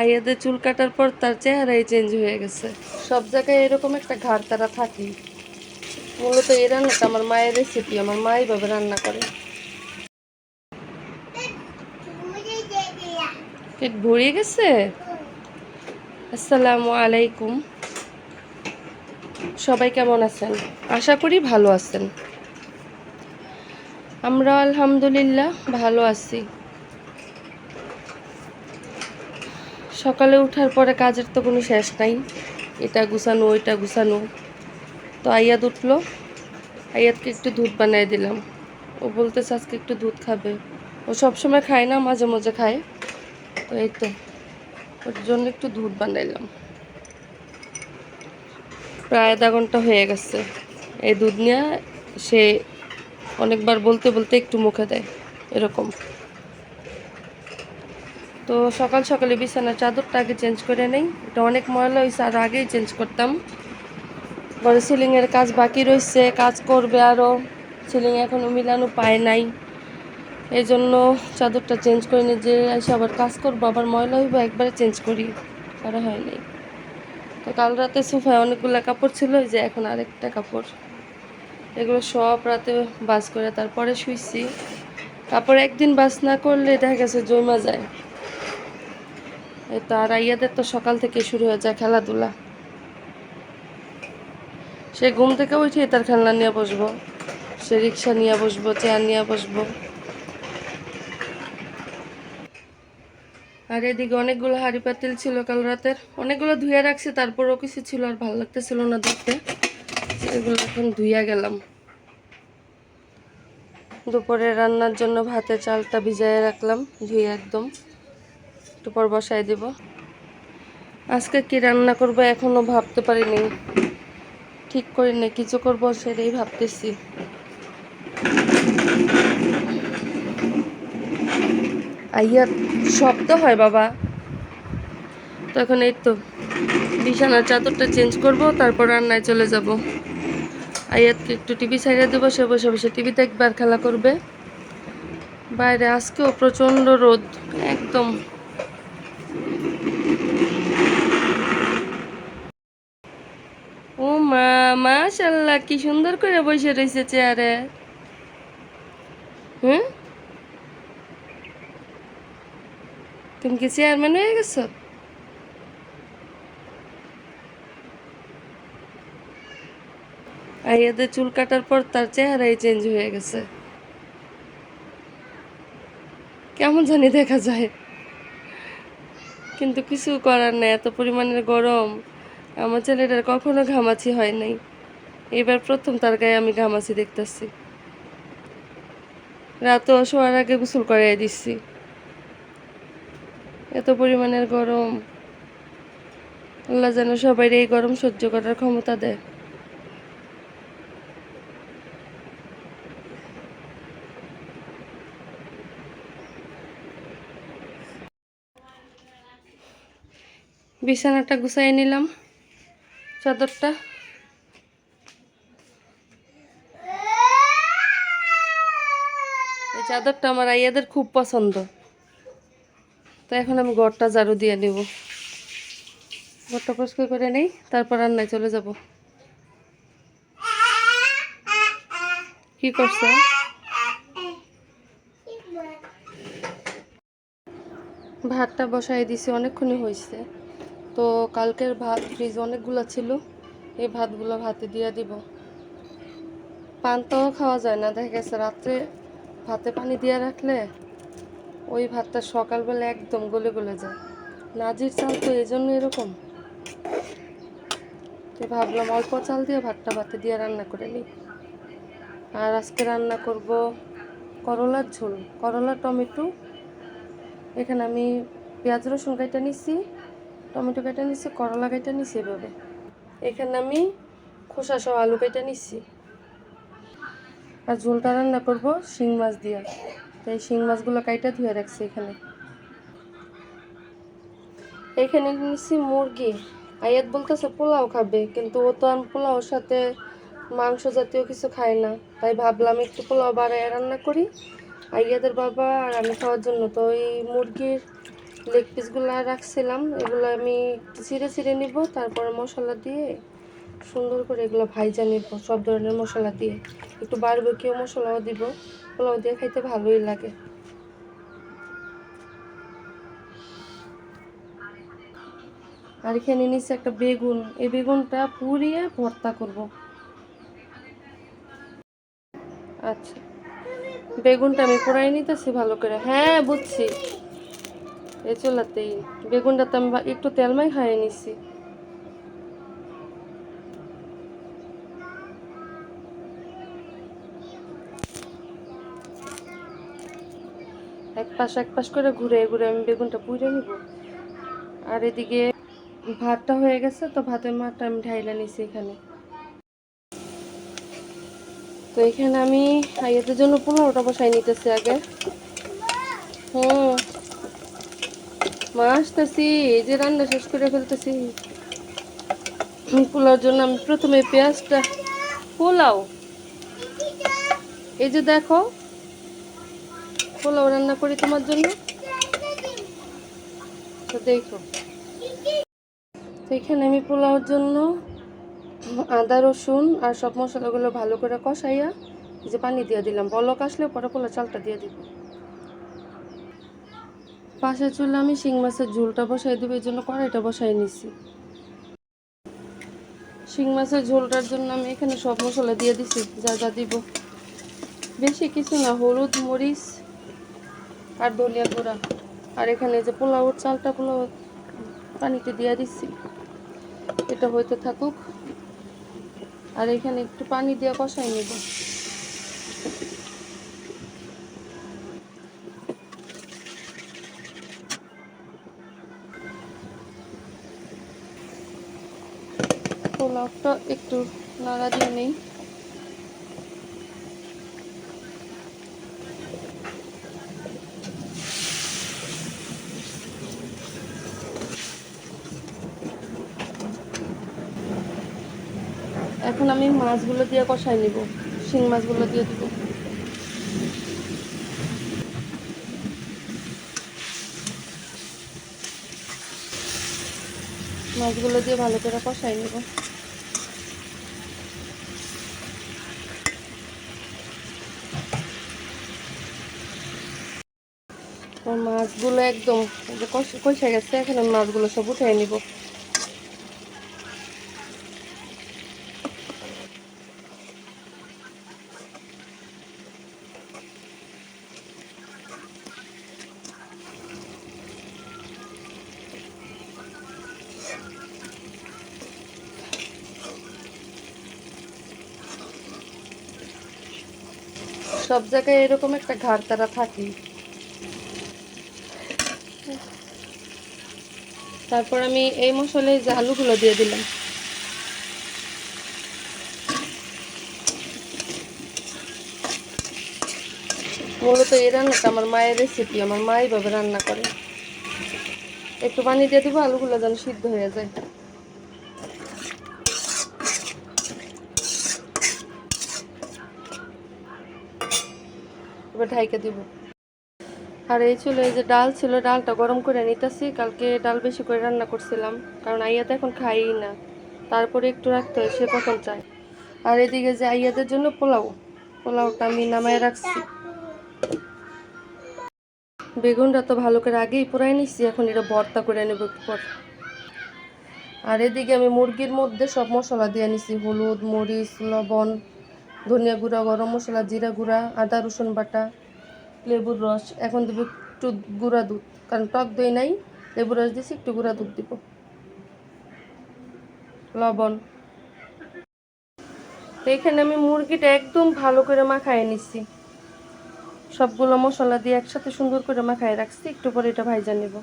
আইয়াদের চুল কাটার পর তার চেহারাই চেঞ্জ হয়ে গেছে। সব জায়গায় এরকম একটা ঘাড় তারা থাকে। মূলত এই রান্নাটা আমার মায়ের রেসিপি আমার মা এইভাবে রান্না করে। পেট ভরে গেছে? আসসালামু আলাইকুম। সবাই কেমন আছেন? আশা করি ভালো আছেন। আমরা আলহামদুলিল্লাহ ভালো আছি। সকালে উঠার পরে কাজের তো কোনো শেষ নাই। এটা গুছানো, ওইটা গুছানো। তো আইয়াদ উঠল। আইয়াদকে একটু দুধ বানিয়ে দিলাম। ও বলতেছে, আজকে একটু দুধ খাবে। ও সবসময় খায় না, মাঝে মাঝে খায়। তো এই তো, ওর জন্য একটু দুধ বানাইলাম। প্রায় আধা ঘণ্টা হয়ে গেছে। এই দুধ নিয়ে সে অনেকবার বলতে বলতে একটু মুখে দেয়, এরকম। তো সকাল সকালে বিছানার চাদরটা আগে চেঞ্জ করে নেই। এটা অনেক ময়লা হয়েছে আর আগেই চেঞ্জ করতাম। ঘরে সিলিংয়ের কাজ বাকি রয়েছে কাজ করবে আরও সিলিং এখনও মিলানো পায় নাই। এই জন্য চাদরটা চেঞ্জ করে নিয়ে যে এসে আবার কাজ করব, আবার ময়লা হইব, একবারে চেঞ্জ করি। করা হয় নাই। তো কাল রাতে সোফায় অনেকগুলো কাপড় ছিল যে এখন আরেকটা কাপড়। এগুলো সব রাতে বাস করে তারপরে শুইছি। কাপড় একদিন বাস না করলে দেখা গেছে জমা যায়। এই তো আর আইয়াদের তো সকাল থেকে শুরু হয়ে যায় খেলাধুলা। সে ঘুম থেকে উঠে তার খেলনা নিয়ে বসবো, সে রিক্সা নিয়ে বসবো, চেয়ার নিয়ে বসবো। আর এদিকে অনেকগুলো হাঁড়ি পাতিল ছিল কাল রাতের, অনেকগুলো ধুয়ে রাখছি, তারপরও কিছু ছিল আর ভালো লাগতেছিল না দেখতে এগুলো এখন ধুইয়া গেলাম। দুপুরে রান্নার জন্য ভাতে চালটা ভিজাইয়ে রাখলাম ধুয়ে একদম। একটু পর বসাই দিব। আজকে কি রান্না করব এখনও ভাবতে পারিনি। ঠিক করি না কিছু করব সেটাই ভাবতেছি। আইয়া শব্দ হয় বাবা। তো এখন এই তো, বিছানার চাদরটা চেঞ্জ করব, তারপর রান্নায় চলে যাব। আয়াতকে একটু টিভি সাইডে দেবো, সে বসে বসে টিভি দেখবে আর খেলা করবে। বাইরে আজকেও প্রচণ্ড রোদ, একদম ও মা মাশাল্লাহ কি সুন্দর করে বসে রয়েছে চেয়ারে। হুম? তুমি কি চেয়ারম্যান হয়ে গেছো? আইয়াদের চুল কাটার পর তার চেহারাই চেঞ্জ হয়ে গেছে। কেমন জানি দেখা যায়। কিন্তু কিছু করার নাই, এত পরিমাণের গরম। আমার ছেলেটার কখনো ঘামাচি হয় নাই। এবার প্রথম তার গায়ে আমি ঘামাচি দেখতেছি। রাতে শোয়ার আগে গোসল করাই দিচ্ছি এত পরিমাণের গরম। আল্লাহ যেন সবাই এই গরম সহ্য করার ক্ষমতা দেয়। বিছানাটা গুছাই নিলাম, চাদরটা এই চাদরটা আমার আইয়াদের খুব পছন্দ। তো এখন আমি ঘরটা ঝাড়ু দিয়ে নেব। ঘরটা পরিষ্কার করে নেই, তারপর রান্নায় চলে যাব। কি করছ? ভাতটা বসাই দিছি, অনেকক্ষণই হয়েছে তো কালকের ভাত ফ্রিজ অনেকগুলো ছিল, এই ভাতগুলো ভাতে দিয়ে দিব। পান্তাও খাওয়া যায় না, দেখা গেছে রাত্রে ভাতে পানি দিয়ে রাখলে ওই ভাতটা সকালবেলা একদম গলে গলে যায়। নাজির চাল তো এই জন্য এরকম। তো ভাবলাম অল্প চাল দিয়ে ভাতটা ভাতে দিয়ে রান্না করে নিই। আর আজকে রান্না করব করলার ঝোল করলা টমেটো। এখানে আমি পেঁয়াজ, রসুন কাইটা নিচ্ছি টমেটো কেটে নিচ্ছি করলা কেটে নিচ্ছি এভাবে। এখানে আমি খোসা সহ আলু কেটে নিচ্ছি আর ঝোলটা রান্না করব শিং মাছ দিয়ে। তাই শিং মাছগুলো কাইটা ধুয়ে রাখছি এখানে। এখানে নিচ্ছি মুরগি। আয়াত বলতেছে পোলাও খাবে, কিন্তু ও তো আমি পোলাওর সাথে মাংস জাতীয় কিছু খায় না। তাই ভাবলাম একটু পোলাও বাড়ায় রান্না করি। আইয়াদের বাবা আর আমি খাওয়ার জন্য। তো ওই মুরগির লেগ পিসগুলো রাখছিলাম। এগুলো আমি ছিঁড়ে ছিঁড়ে নিব, তারপরে মশলা দিয়ে সুন্দর করে এগুলো ভাইজা নিব, সব ধরনের মশলা দিয়ে। একটু বারবেকিউ মশলাও দিব, পোলাও দিয়ে খাইতে ভালোই লাগে। আর এখানে নিচে একটা বেগুন। এই বেগুনটা পুড়িয়ে ভর্তা করব। আচ্ছা। বেগুনটা আমি পোড়াই নিতেছি ভালো করে। হ্যাঁ বুঝছি। এ চলাতেই। বেগুনটা তো আমি একটু তেল মাই খাইয়ে নিছি। এক পাশ এক পাশ করে ঘুরে ঘুরে আমি বেগুনটা পুড়ে নিব। আর এদিকে ভাতটা হয়ে গেছে, তো ভাতের মাঠটা আমি ঢাইলা নিছি এখানে। তো এখানে আমি আইয়াদের জন্য পনেরোটা বসাই নিতেছি আগে। হুম। মা আসতেছি, এই যে রান্না শেষ করে ফেলতেছি। পোলাওর জন্য আমি প্রথমে পেঁয়াজটা পোলাও। এই যে দেখো পোলাও রান্না করি তোমার জন্য। তো দেখো এখানে আমি পোলাওর জন্য আদা, রসুন আর সব মশলাগুলো ভালো করে কষাইয়া যে পানি দিয়ে দিলাম। বলক আসলে পরে পোলা চালটা দিয়ে দিব। পাশে চুলে আমি শিং মাছের ঝোলটা বসাই দেবো, এই জন্য কড়াইটা বসাই নিছি। শিং মাছের ঝোলটার জন্য আমি এখানে সব মশলা দিয়ে দিছি, যা যা দিব। বেশি কিছু না, হলুদ, মরিচ আর ধনিয়া গুঁড়া। আর এখানে যে পোলাওর চালটা পোলাও পানিতে দিয়ে দিচ্ছি, এটা হইতে থাকুক। আর এখানে একটু পানি দিয়ে কষাই নেব। পোলাওটা একটু নাড়া দিয়ে নেই। এখন আমি মাছগুলো দিয়ে কষাই নিব, শিং মাছগুলো দিয়ে দিব। মাছগুলো দিয়ে ভালো করে কষাই নিব। মাছগুলো একদম এই যে কষে গেছে, এখন মাছগুলো সব উঠিয়ে নিব। সব জায়গায় এরকম একটা ঘাড় তারা থাকি তারপর আমি এই মশলায় যে আলুগুলো দিয়ে দিলাম। মূলত এই রান্নাটা আমার মায়ের রেসিপি আমার মা এইভাবে রান্না করে। একটু পানি দিয়ে দিব, আলুগুলো যেন সিদ্ধ হয়ে যায়। এবার ঢাইকে দিব। আর এই ছিল এই যে ডাল ছিল, ডালটা গরম করে নিতেছি। কালকে ডাল বেশি করে রান্না করছিলাম, কারণ আইয়া তো এখন খাই না। তারপরে একটু রাখতে হয়, সে কখন চায়। আর এদিকে যে আইয়াদের জন্য পোলাও, পোলাওটা আমি নামায় রাখছি। বেগুনটা তো ভালো করে আগেই পুরাই নিচ্ছি এখন এটা ভর্তা করে নেব একটু পর। আর এদিকে আমি মুরগির মধ্যে সব মশলা দিয়ে নিছি, হলুদ, মরিচ, লবণ। ধনিয়া গুঁড়া, গরম মশলা, জিরা গুঁড়া, আদা, রসুন বাটা, লেবুর রস। এখন দেবো একটু গুঁড়া দুধ, কারণ টক দই নাই, লেবুর রস দিয়েছি একটু গুঁড়া দুধ দিব। লবণ। এখানে আমি মুরগিটা একদম ভালো করে মাখায় নিচ্ছি সবগুলো মশলা দিয়ে একসাথে সুন্দর করে মাখায় রাখছি, একটু পরে এটা ভাইজা নেব।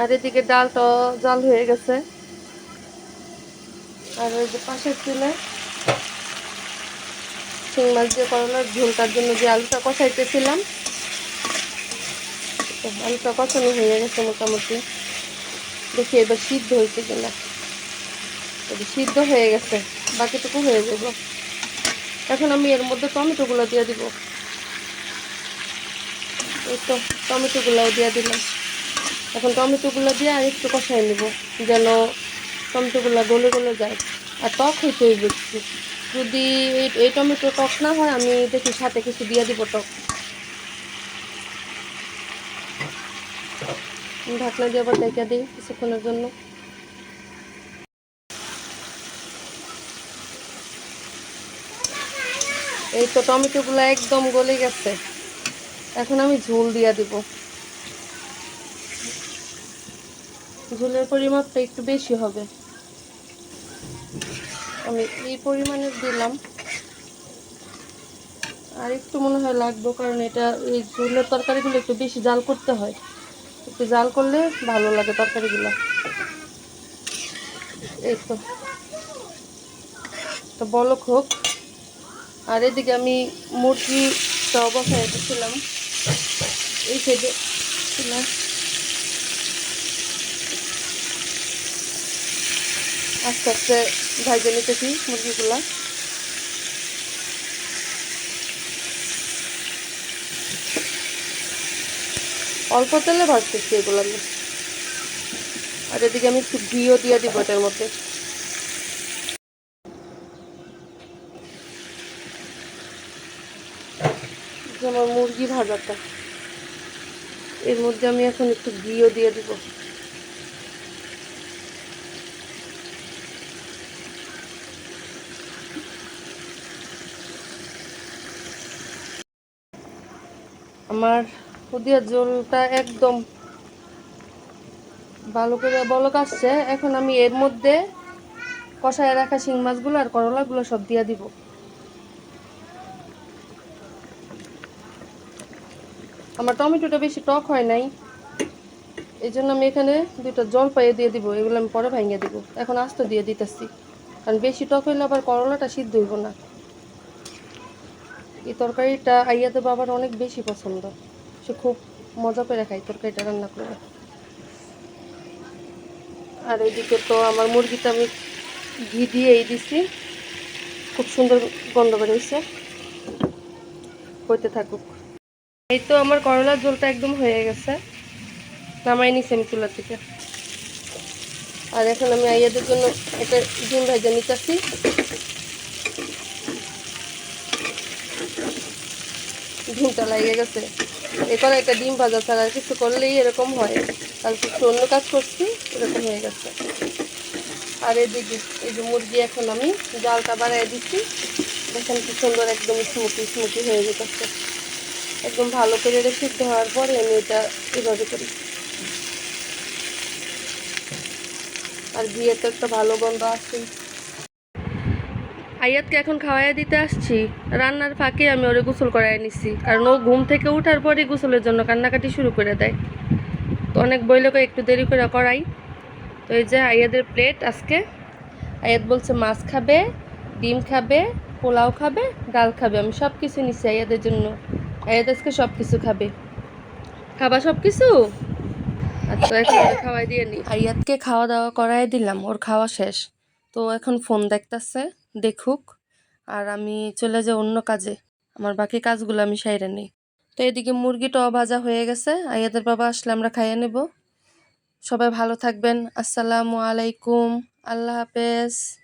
আর এদিকে ডালটা জাল হয়ে গেছে। আর ওই যে পাশের চুলে শিং মাছ দিয়ে করলার ঝোলটার জন্য যে আলুটা কষাইতেছিলাম আলুটা কষানো হয়ে গেছে মোটামুটি। দেখি এবার সিদ্ধ হয়েছে কিনা। সিদ্ধ হয়ে গেছে, বাকিটুকু হয়ে যাব। এখন আমি এর মধ্যে টমেটোগুলো দিয়ে দিব। এই তো টমেটোগুলোও দিয়ে দিলাম। এখন টমেটোগুলো দিয়ে আর একটু কষাই নেব, যেন টমেটোগুলো গলে গলে যায়। আর টক হইতে হইবে একটু। যদি এই- টমেটো টক না হয়, আমি দেখি সাথে কিছু দিয়ে দিব টক। ঢাকনা দিয়ে আবার ডেকে দিই কিছুক্ষণের জন্য। এই তো টমেটোগুলো একদম গলে গেছে। এখন আমি ঝোল দিয়ে দিব। ঝোলের পরিমাপটা একটু বেশি হবে। আমি এই পরিমাণের দিলাম। আর একটু মনে হয় লাগবে, কারণ এটা এই ঝোলের তরকারিগুলো একটু বেশি জাল করতে হয়। একটু জাল করলে ভালো লাগে তরকারিগুলো। এই তো। তো বলক হোক। আর এদিকে আমি মুরগিটা বসায় রেখেছিলাম এই ছিলাম। আস্তে আস্তে ভাইজে নিতেছি মুরগিগুলা। অল্প তেলে ভাজতেছি এগুলো। আমি আর এদিকে আমি একটু ঘিও দিয়ে দিব এটার মধ্যে। যেমন মুরগি ভাজাটা। এর মধ্যে আমি এখন একটু ঘিও দিয়ে দিব। আমার পুদিয়ার ঝোলটা একদম ভালো করে বলক আসছে। এখন আমি এর মধ্যে কষায় রাখা শিং মাছগুলো আর করলাগুলো সব দিয়ে দিব। আমার টমেটোটা বেশি টক হয় নাই। এই জন্য আমি এখানে দুটো জল পাইয়ে দিয়ে দিব, এগুলো আমি পরে ভাঙিয়ে দিব। এখন আস্ত দিয়ে দিতেছি। কারণ বেশি টক হইলে আবার করলাটা সিদ্ধ হইব না। এই তরকারিটা আইয়াতে বাবার অনেক বেশি পছন্দ। সে খুব মজা করে খায় তরকারিটা রান্না করে। আর এদিকে তো আমার মুরগিটা আমি ঘি দিয়েই দিছি। খুব সুন্দর গন্ধ বেরোইছে। হইতে থাকুক। এই তো আমার করলার ঝোলটা একদম হয়ে গেছে। নামাই নিছি আমি চুলা থেকে আর এখন আমি আইয়াদের জন্য একটা ডিম ভাজা নিতেছি। ডিমটা লাগিয়ে গেছে। এরপর একটা ডিম ভাজা ছাড়া কিছু করলেই এরকম হয়। কালকে কিছু অন্য কাজ করছি, এরকম হয়ে গেছে। আর এদিকে, এই যে মুরগি এখন আমি জালটা বাড়াই দিচ্ছি। এখন কি সুন্দর একদম স্মুথি স্মুথি হয়ে যেতেছে একদম ভালো করে এটা সিদ্ধ হওয়ার পরে আমি এটা এভাবে করি। আর ঘিয়ে তো একটা ভালো গন্ধ আসছেই আয়াতকে এখন খাওয়াই দিতে আসছি। রান্নার ফাঁকে আমি ওরে গোসল করাই নিছি। কারণ ও ঘুম থেকে ওঠার পরে গোসলের জন্য কান্নাকাটি শুরু করে দেয়। তো অনেক বইলোকে একটু দেরি করে করাই। তো এই যে আয়াদের প্লেট আজকে। আয়াত বলছে, মাছ খাবে, ডিম খাবে, পোলাও খাবে, ডাল খাবে। আমি সব কিছু নিছি আয়াদের জন্য। আয়াত আজকে সব কিছু খাবে। খাবা সব কিছু আচ্ছা এখন খাওয়াই দিয়ে নি। আয়াতকে খাওয়া দাওয়া করাই দিলাম, ওর খাওয়া শেষ। তো এখন ফোন দেখতাছে। দেখুক, আর আমি চলে যাই অন্য কাজে। আমার বাকি কাজগুলো আমি সাইরে নিই। তো এদিকে মুরগিটাও ভাজা হয়ে গেছে। আয়াদের বাবা আসলে আমরা খাইয়ে নেব। সবাই ভালো থাকবেন। আসসালামু আলাইকুম। আল্লাহ হাফেজ।